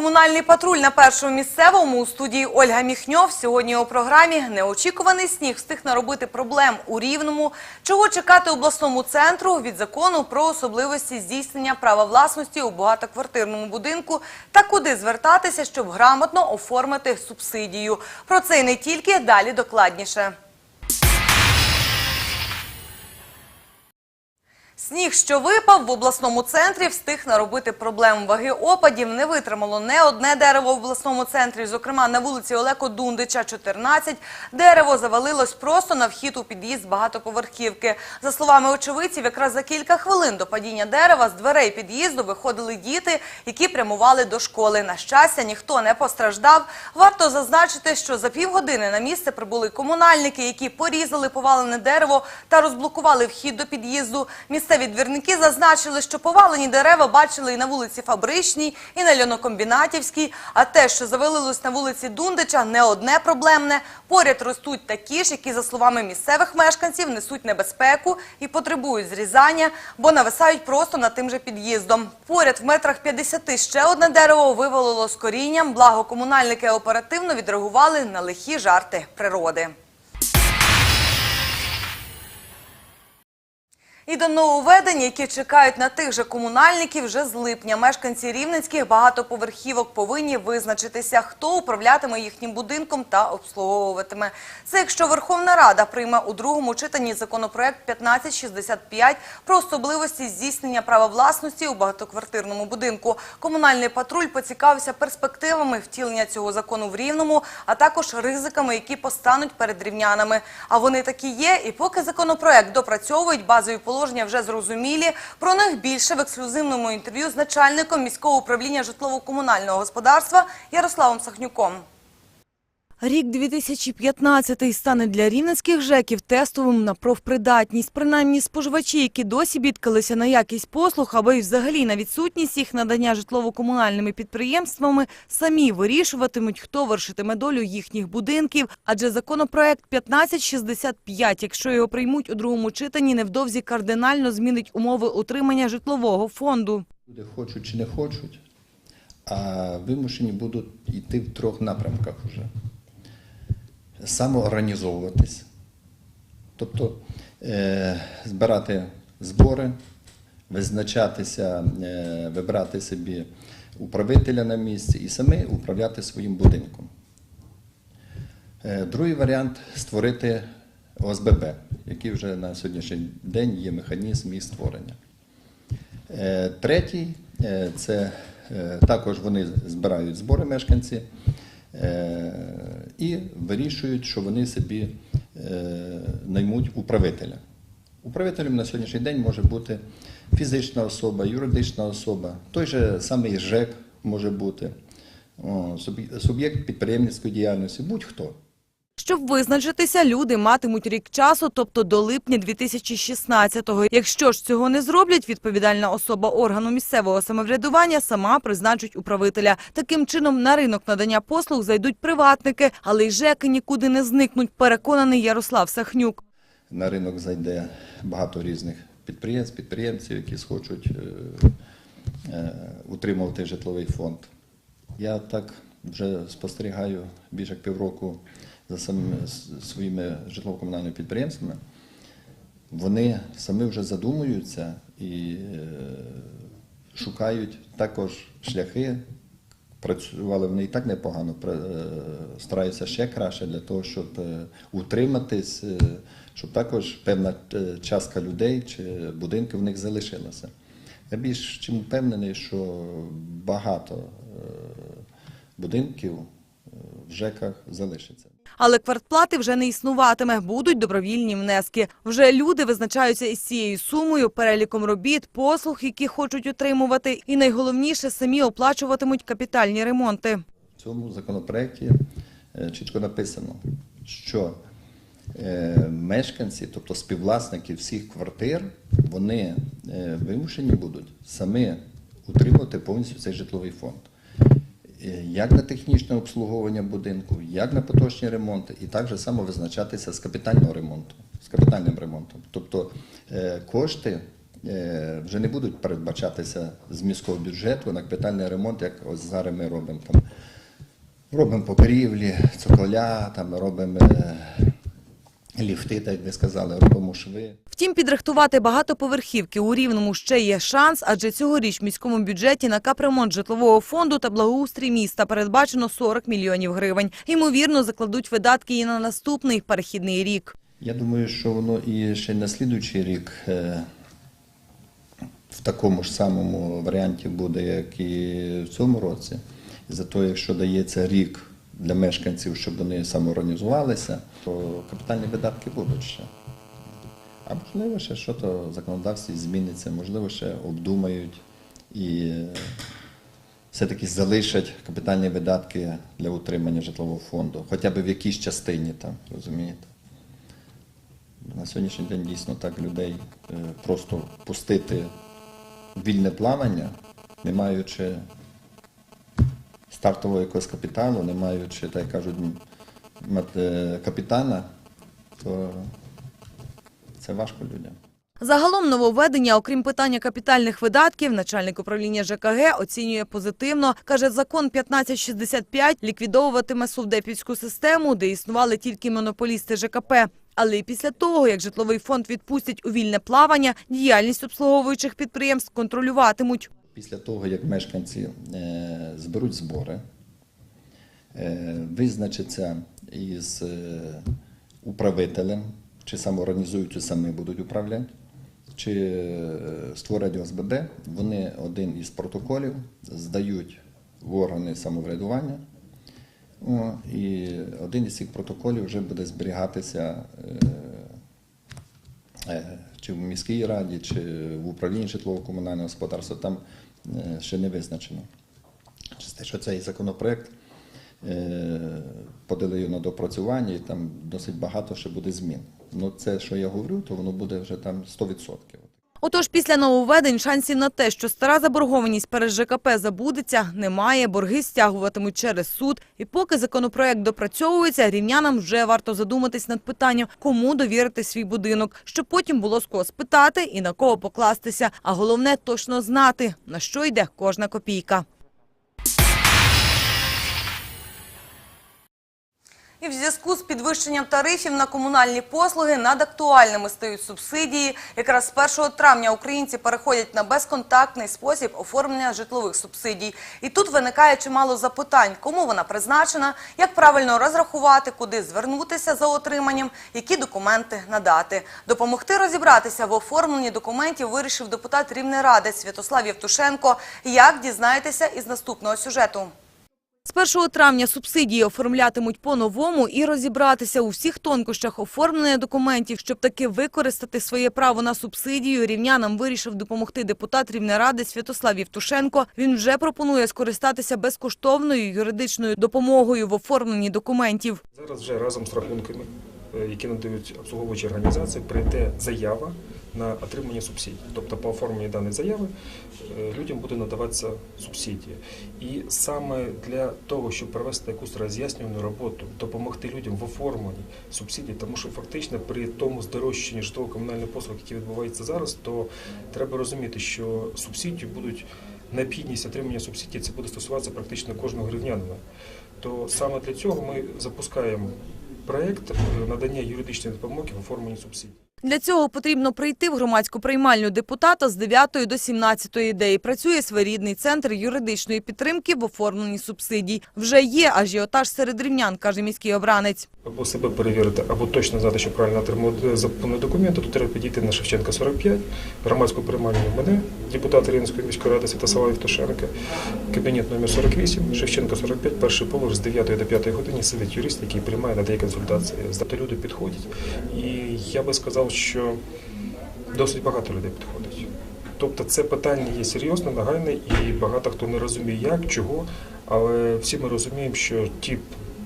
комунальний патруль на першому місцевому у студії Ольга Міхньов. Сьогодні у програмі неочікуваний сніг встиг наробити проблем у Рівному. Чого чекати обласному центру від закону про особливості здійснення права власності у багатоквартирному будинку та куди звертатися, щоб грамотно оформити субсидію. Про це і не тільки далі докладніше. Сніг, що випав в обласному центрі, встиг наробити проблем. Ваги опадів не витримало не одне дерево в обласному центрі. Зокрема, на вулиці Олеко Дундича, 14, дерево завалилось просто на вхід у під'їзд багатоповерхівки. За словами очевидців, якраз за кілька хвилин до падіння дерева з дверей під'їзду виходили діти, які прямували до школи. На щастя, ніхто не постраждав. Варто зазначити, що за півгодини на місце прибули комунальники, які порізали повалене дерево та розблокували вхід до під'їзду. Місцеві двірники зазначили, що повалені дерева бачили і на вулиці Фабричній, і на Льонокомбінатівській. А те, що завалилось на вулиці Дундича, не одне проблемне. Поряд ростуть такі ж, які, за словами місцевих мешканців, несуть небезпеку і потребують зрізання, бо нависають просто над тим же під'їздом. Поряд в метрах 50 ще одне дерево вивалило з корінням, благо комунальники оперативно відреагували на лихі жарти природи. І до нововведень, які чекають на тих же комунальників вже з липня. Мешканці рівненських багатоповерхівок повинні визначитися, хто управлятиме їхнім будинком та обслуговуватиме. Це якщо Верховна Рада прийме у другому читанні законопроект 1565 про особливості здійснення права власності у багатоквартирному будинку. Комунальний патруль поцікавився перспективами втілення цього закону в Рівному, а також ризиками, які постануть перед рівнянами. А вони такі є. І поки законопроект допрацьовують, базові положення вже зрозумілі. Про них більше в ексклюзивному інтерв'ю з начальником міського управління житлово-комунального господарства Ярославом Сахнюком. Рік 2015 стане для рівненських ЖЕКів тестовим на профпридатність. Принаймні споживачі, які досі бідкалися на якість послуг або й взагалі на відсутність їх надання житлово-комунальними підприємствами, самі вирішуватимуть, хто вершитиме долю їхніх будинків. Адже законопроект 1565, якщо його приймуть у другому читанні, невдовзі кардинально змінить умови утримання житлового фонду. Люди хочуть чи не хочуть, а вимушені будуть йти в трьох напрямках вже. Самоорганізовуватись, тобто е, збирати збори, визначатися, е, вибирати собі управителя на місці і самі управляти своїм будинком. Е, Другий варіант створити ОСББ, який вже на сьогоднішній день є механізм їх створення. Третій це також вони збирають збори мешканці і вирішують, що вони собі е, наймуть управителя. Управителем на сьогоднішній день може бути фізична особа, юридична особа, той же самий ЖЕК може бути, суб'єкт підприємницької діяльності, будь-хто. Щоб визначитися, люди матимуть рік часу, тобто до липня 2016-го. Якщо ж цього не зроблять, відповідальна особа органу місцевого самоврядування сама призначить управителя. Таким чином на ринок надання послуг зайдуть приватники, але й ЖЕКи нікуди не зникнуть, переконаний Ярослав Сахнюк. На ринок зайде багато різних підприємств, підприємців, які схочуть е, е, утримувати житловий фонд. Я так вже спостерігаю більше як півроку за самими своїми житлово-комунальними підприємствами. Вони самі вже задумуються і е, шукають також шляхи. Працювали вони і так непогано, е, стараються ще краще для того, щоб е, утриматись, щоб також певна частка людей чи будинків в них залишилася. Я більш чим впевнений, що багато будинків е, в ЖЕКах залишиться. Але квартплати вже не існуватиме, будуть добровільні внески. Вже люди визначаються із цією сумою, переліком робіт, послуг, які хочуть отримувати, і найголовніше самі оплачуватимуть капітальні ремонти. В цьому законопроекті е, чітко написано, що е, мешканці, тобто співвласники всіх квартир, вони вимушені будуть самі утримувати повністю цей житловий фонд. Е, Як на технічне обслуговування будинку, як на поточні ремонти, і так же само визначатися з капітального ремонту, з капітальним ремонтом. Тобто е, кошти е, вже не будуть передбачатися з міського бюджету на капітальний ремонт, як ось зараз ми робимо там. Робимо покрівлі, цоколя, там робимо ліфти, так як ви сказали, робимо шви. Втім, підрихтувати багатоповерхівки у Рівному ще є шанс, адже цьогоріч в міському бюджеті на капремонт житлового фонду та благоустрій міста передбачено 40 мільйонів гривень. Ймовірно, закладуть видатки і на наступний перехідний рік. Я думаю, що воно і ще на слідуючий рік е, в такому ж самому варіанті буде, як і в цьому році. Зато, якщо дається рік для мешканців, щоб вони самоорганізувалися, то капітальні видатки будуть ще. А можливо, ще щось в законодавстві зміниться, можливо, ще обдумають і е, все-таки залишать капітальні видатки для утримання житлового фонду, хоча б в якійсь частині там, розумієте. На сьогоднішній день дійсно так людей е, просто пустити вільне плавання, не маючи стартового якогось капіталу, не маючи, так кажуть, капітана, то це важко людям. Загалом нововведення, окрім питання капітальних видатків, начальник управління ЖКГ оцінює позитивно. Каже, закон 1565 ліквідовуватиме совдепівську систему, де існували тільки монополісти ЖКП. Але і після того, як житловий фонд відпустять у вільне плавання, діяльність обслуговуючих підприємств контролюватимуть. Після того, як мешканці е, зберуть збори, е, визначаться із е, управителем, чи самоорганізують, чи самі будуть управляти, чи створять ОСББ, вони один із протоколів здають в органи самоврядування. І один із цих протоколів вже буде зберігатися чи в міській раді, чи в управлінні житлово-комунального господарства, там е, ще не визначено. Через те, що цей законопроект е, подали на допрацювання, і там досить багато ще буде змін. Ну, це, що я говорю, то воно буде вже там 100%. Отож, після нововведень шансів на те, що стара заборгованість перед ЖКП забудеться, немає. Борги стягуватимуть через суд. І поки законопроект допрацьовується, рівнянам вже варто задуматись над питанням, кому довірити свій будинок, щоб потім було з кого спитати і на кого покластися. А головне точно знати, на що йде кожна копійка. І в зв'язку з підвищенням тарифів на комунальні послуги над актуальними стають субсидії. Якраз з 1 травня українці переходять на безконтактний спосіб оформлення житлових субсидій. І тут виникає чимало запитань, кому вона призначена, як правильно розрахувати, куди звернутися за отриманням, які документи надати. Допомогти розібратися в оформленні документів вирішив депутат Рівнеради Святослав Євтушенко. Як дізнаєтеся із наступного сюжету? З 1 травня субсидії оформлятимуть по-новому і розібратися у всіх тонкощах оформлення документів, щоб таки використати своє право на субсидію. Рівнянам вирішив допомогти депутат Рівнеради Святослав Євтушенко. Він вже пропонує скористатися безкоштовною юридичною допомогою в оформленні документів. Зараз вже разом з рахунками, які надають обслуговуючі організації, прийде заява на отримання субсидій. Тобто по оформленню даної заяви е, людям буде надаватися субсидія. І саме для того, щоб провести якусь роз'яснювальну роботу, допомогти людям в оформленні субсидій, тому що фактично при тому здорожчанні житлово-комунальних послуг, які відбуваються зараз, то треба розуміти, що субсидії будуть необхідність отримання субсидій, це буде стосуватися практично кожного гривнянина то саме для цього ми запускаємо проект е, надання юридичної допомоги в оформленні субсидій. Для цього потрібно прийти в громадську приймальню депутата з 9 до 17, де і працює своєрідний центр юридичної підтримки в оформленні субсидій. Вже є ажіотаж серед рівнян, каже міський обранець. Або себе перевірити, або точно знати, що правильно отримувати законні документи, то треба підійти на Шевченка 45, громадську приймальню мене, депутата Рівненської міської ради Святослава Євтушенка, кабінет номер 48, Шевченка 45, перший поверх з 9 до 5 години сидить юрист, який приймає, надає консультації. Тобто люди підходять. І я би сказав, що досить багато людей підходить. Тобто це питання є серйозне, нагальне, і багато хто не розуміє, як, чого, але всі ми розуміємо, що ті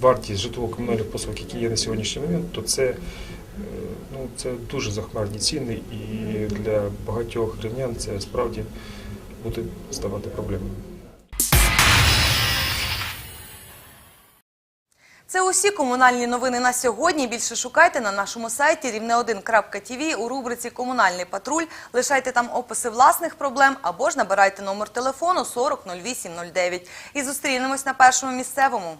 вартість житлово-комунальних послуг, які є на сьогоднішній момент, то це, е, ну, це дуже захмарні ціни, і для багатьох рівнян це справді буде ставати проблемою. Це усі комунальні новини на сьогодні. Більше шукайте на нашому сайті рівне1.тв у рубриці Комунальний патруль. Лишайте там описи власних проблем або ж набирайте номер телефону 40 08 09. І зустрінемось на першому місцевому.